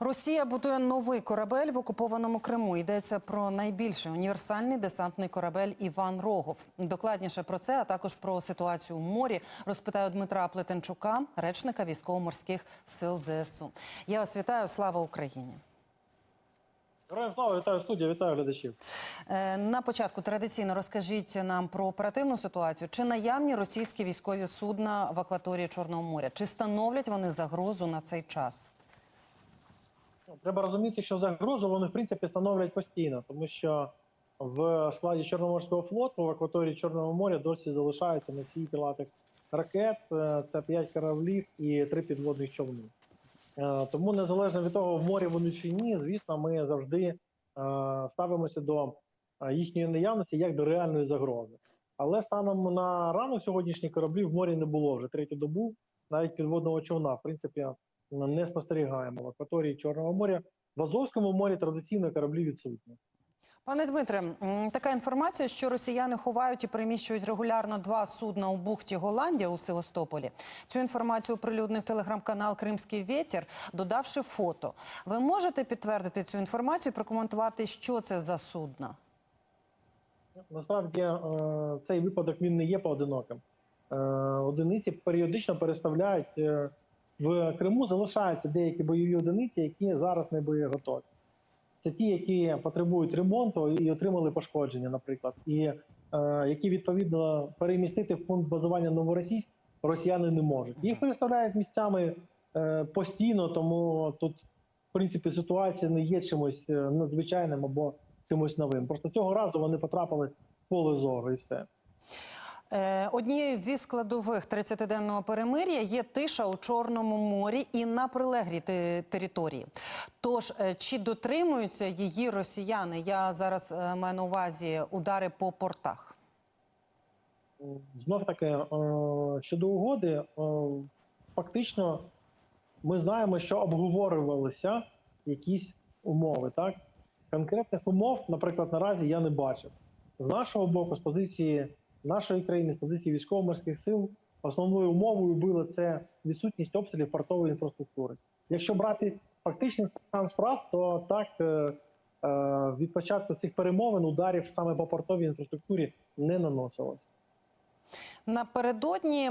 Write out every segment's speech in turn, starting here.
Росія будує новий корабель в окупованому Криму. Йдеться про найбільший універсальний десантний корабель Іван Рогов. Докладніше про це, а також про ситуацію у морі, розпитаю Дмитра Плетенчука, речника військово-морських сил ЗСУ. Я вас вітаю. Слава Україні! Героям слава, вітаю студія, вітаю глядачів. Е, На початку традиційно розкажіть нам про оперативну ситуацію. Чи наявні російські військові судна в акваторії Чорного моря? Чи становлять вони загрозу на цей час? Ну, Треба розуміти, що загрозу вони в принципі становлять постійно, тому що в складі Чорноморського флоту в акваторії Чорного моря досі залишаються носії крилатих ракет. Е, Це 5 кораблів і 3 підводних човни. Е, Тому незалежно від того, в морі вони чи ні, звісно, ми завжди е, ставимося до їхньої наявності як до реальної загрози. Але станом на ранок сьогоднішніх кораблів в морі не було вже третю добу, навіть підводного човна. В принципі, не спостерігаємо в акваторії Чорного моря. В Азовському морі традиційно кораблі відсутні. Пане Дмитре, така інформація, що росіяни ховають і переміщують регулярно два судна у бухті Голландія у Севастополі. Цю інформацію оприлюднив телеграм-канал Кримський Вєтір, додавши фото. Ви можете підтвердити цю інформацію, і прокоментувати, що це за судна? Насправді е, цей випадок він не є поодиноким. Е, Одиниці періодично переставляють е, в Криму. Залишаються деякі бойові одиниці, які зараз не боєготові. Це ті, які потребують ремонту і отримали пошкодження, наприклад, і е, які відповідно перемістити в пункт базування новоросійськ росіяни не можуть. Їх переставляють місцями е, постійно, тому тут, в принципі, ситуація не є чимось е, надзвичайним або чимось новим. Просто цього разу вони потрапили в поле зору і все. Е, Однією зі складових 30-денного перемир'я є тиша у Чорному морі і на прилеглій території. Тож, е, чи дотримуються її росіяни? Я зараз е, маю на увазі удари по портах. Знов таки щодо угоди, фактично ми знаємо, що обговорювалися якісь умови. Так конкретних умов, наприклад, наразі я не бачив. З нашого боку, з позиції нашої країни, позиції військово-морських сил, основною умовою було це відсутність обстрілів портової інфраструктури. Якщо брати фактичний стан справ, то так е, е, від початку цих перемовин ударів саме по портовій інфраструктурі не наносилось. Напередодні е,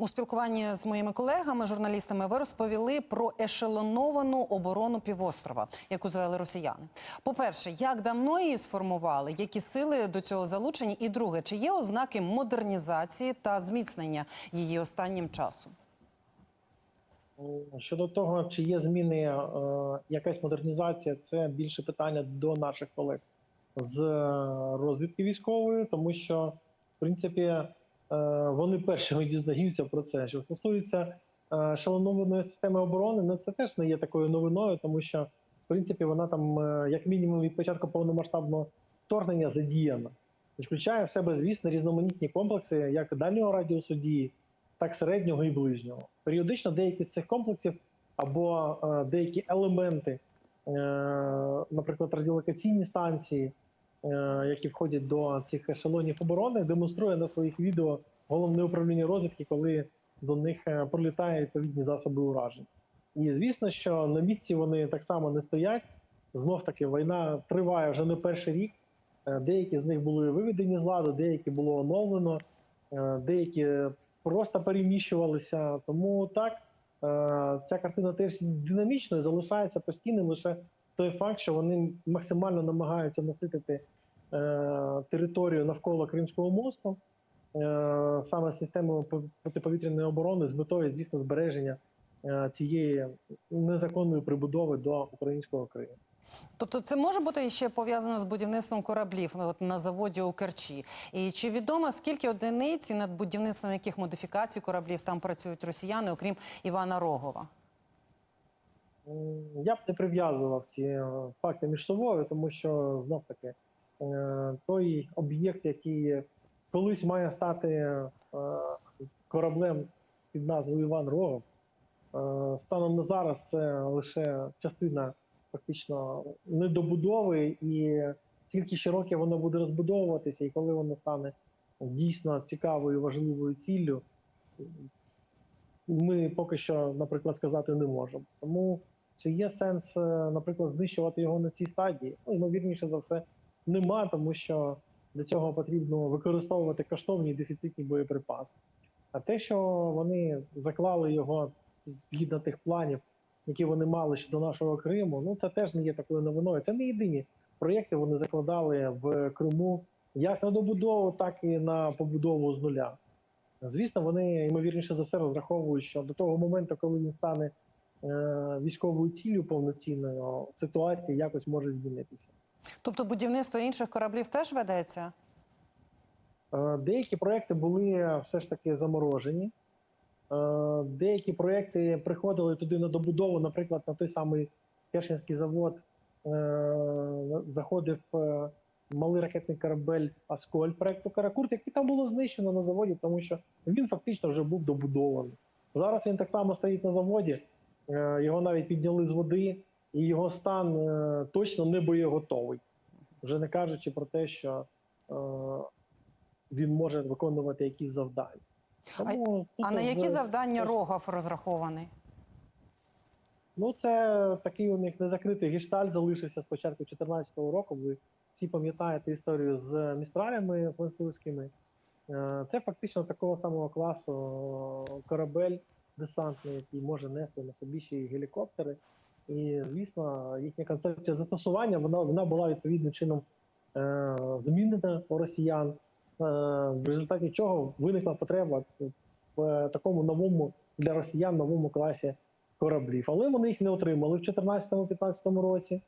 у спілкуванні з моїми колегами, журналістами, ви розповіли про ешелоновану оборону півострова, яку звели росіяни. По-перше, як давно її сформували, які сили до цього залучені? І друге, чи є ознаки модернізації та зміцнення її останнім часом? Щодо того, чи є зміни, е, якась модернізація, це більше питання до наших колег з розвідки військової, тому що, принципі, е, вони першими дізнаються про це. Що стосується е, шалонованої системи оборони, ну це теж не є такою новиною, тому що, в принципі, вона там, е, як мінімум, від початку повномасштабного вторгнення задіяна. Включає в себе, звісно, різноманітні комплекси, як дальнього радіусу дії, так середнього і ближнього. Періодично деякі цих комплексів або деякі елементи, наприклад, радіолокаційні станції, які входять до цих ешелонів оборони, демонструє на своїх відео головне управління розвідки, коли до них е, пролітають відповідні засоби уражень. І звісно, що на місці вони так само не стоять. Знов таки війна триває вже не перший рік. Е, Деякі з них були виведені з ладу, деякі було оновлено, е, деякі просто переміщувалися. Тому так е, ця картина теж динамічною залишається постійним лише той факт, що вони максимально намагаються наситити е, територію навколо Кримського мосту, е, саме системою по- протиповітряної оборони з метою, звісно, збереження е, цієї незаконної прибудови до українського Криму. Тобто, це може бути ще пов'язано з будівництвом кораблів от на заводі у Керчі. І чи відомо скільки одиниць над будівництвом яких модифікацій кораблів там працюють росіяни, окрім Івана Рогова? Я б не прив'язував ці е, факти між собою, тому що знов таки е, той об'єкт, який колись має стати е, кораблем під назвою Іван Рогов, станом на зараз це лише частина фактично недобудови, і скільки ще років воно буде розбудовуватися, і коли воно стане дійсно цікавою важливою ціллю, ми поки що, наприклад, сказати не можемо. Тому Чи є сенс, е, наприклад, знищувати його на цій стадії? Ну, ймовірніше за все, нема, тому що для цього потрібно використовувати коштовні дефіцитні боєприпаси. А те, що вони заклали його згідно тих планів, які вони мали щодо нашого Криму, ну це теж не є такою новиною. Це не єдині проєкти. Вони закладали в Криму як на добудову, так і на побудову з нуля. Звісно, вони ймовірніше за все розраховують, що до того моменту, коли він стане військовою ціллю повноцінною, ситуація якось може змінитися. Тобто будівництво інших кораблів теж ведеться? Е, Деякі проекти були все ж таки заморожені. Е, Деякі проекти приходили туди на добудову, наприклад, на той самий Керченський завод е, заходив е, малий ракетний корабель Аскольд проекту Каракурт, який там було знищено на заводі, тому що він фактично вже був добудований. Зараз він так само стоїть на заводі, е, його навіть підняли з води, і його стан е, точно не боєготовий. Вже не кажучи про те, що е, він може виконувати якісь завдання. Тому тут А на які вже- завдання Рогов розрахований? Ну, це такий у них незакритий гештальт залишився з початку 2014 року. Ви всі пам'ятаєте історію з містралями французькими. Е, Це фактично такого самого класу е, корабель десантний, який може нести на собі ще й гелікоптери. І, звісно, їхня концепція застосування вона, вона була відповідним чином е, змінена у росіян, е, в результаті чого виникла потреба в е, такому новому для росіян новому класі кораблів. Але вони їх не отримали в 2014-2015 році.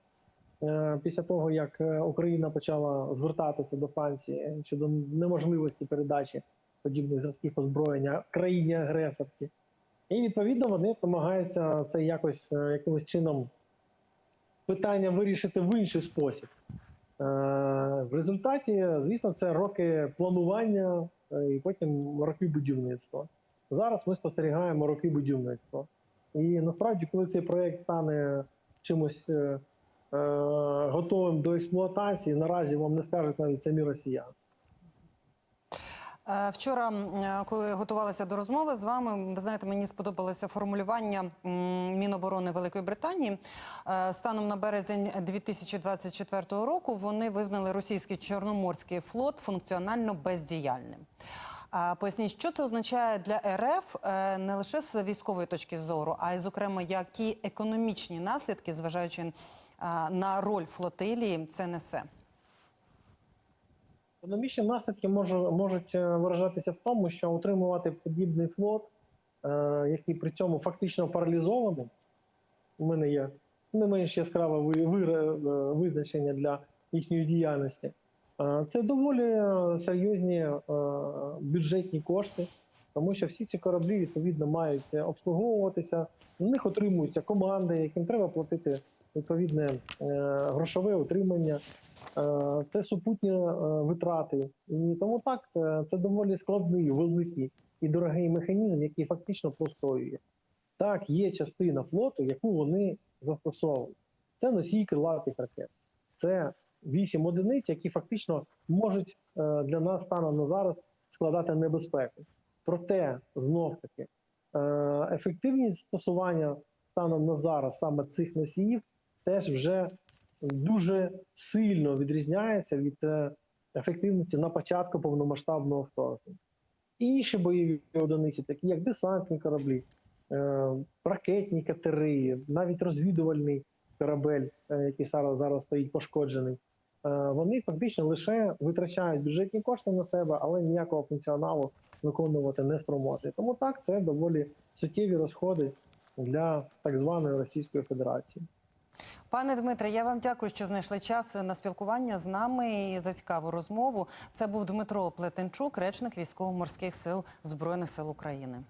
Е, Після того, як е, Україна почала звертатися до Франції щодо неможливості передачі подібних зразків озброєння країні-агресорці. І відповідно вони намагаються це якось е, якимось чином питання вирішити в інший спосіб. Е, В результаті, звісно, це роки планування е, і потім роки будівництва. Зараз ми спостерігаємо роки будівництва. І насправді, коли цей проєкт стане чимось готовим до експлуатації, наразі вам не скажуть навіть самі росіяни. Е, Вчора, е, коли готувалася до розмови з вами, ви знаєте, мені сподобалося формулювання Міноборони Великої Британії. Е, Станом на березень 2024 року вони визнали російський чорноморський флот функціонально бездіяльним. Поясніть, що це означає для РФ не лише з військової точки зору, а й зокрема, які економічні наслідки, зважаючи на роль флотилії, це несе. Економічні наслідки можуть е, виражатися в тому, що утримувати подібний флот, е, який при цьому фактично паралізований. У мене є не менш яскраве е, визначення для їхньої діяльності. Це доволі серйозні бюджетні кошти, тому що всі ці кораблі відповідно мають обслуговуватися, в них отримуються команди, яким треба платити відповідне е, грошове утримання. Е, Це супутні е, витрати. І тому так, це доволі складний, великий і дорогий механізм, який фактично простоює. Так, є частина флоту, яку вони застосовують. Це носій крилатих ракет. Це вісім одиниць, які фактично можуть для нас станом на зараз складати небезпеку. Проте, знов таки, ефективність застосування станом на зараз саме цих носіїв теж вже дуже сильно відрізняється від е, ефективності на початку повномасштабного вторгнення. Інші бойові одиниці, такі як десантні кораблі, е, ракетні катери, навіть розвідувальний корабель, е, який зараз, зараз стоїть пошкоджений, вони фактично лише витрачають бюджетні кошти на себе, але ніякого функціоналу виконувати не спроможні. Тому так, це доволі суттєві розходи для так званої Російської Федерації. Пане Дмитре, я вам дякую, що знайшли час на спілкування з нами і за цікаву розмову. Це був Дмитро Плетенчук, речник військово-морських сил Збройних сил України.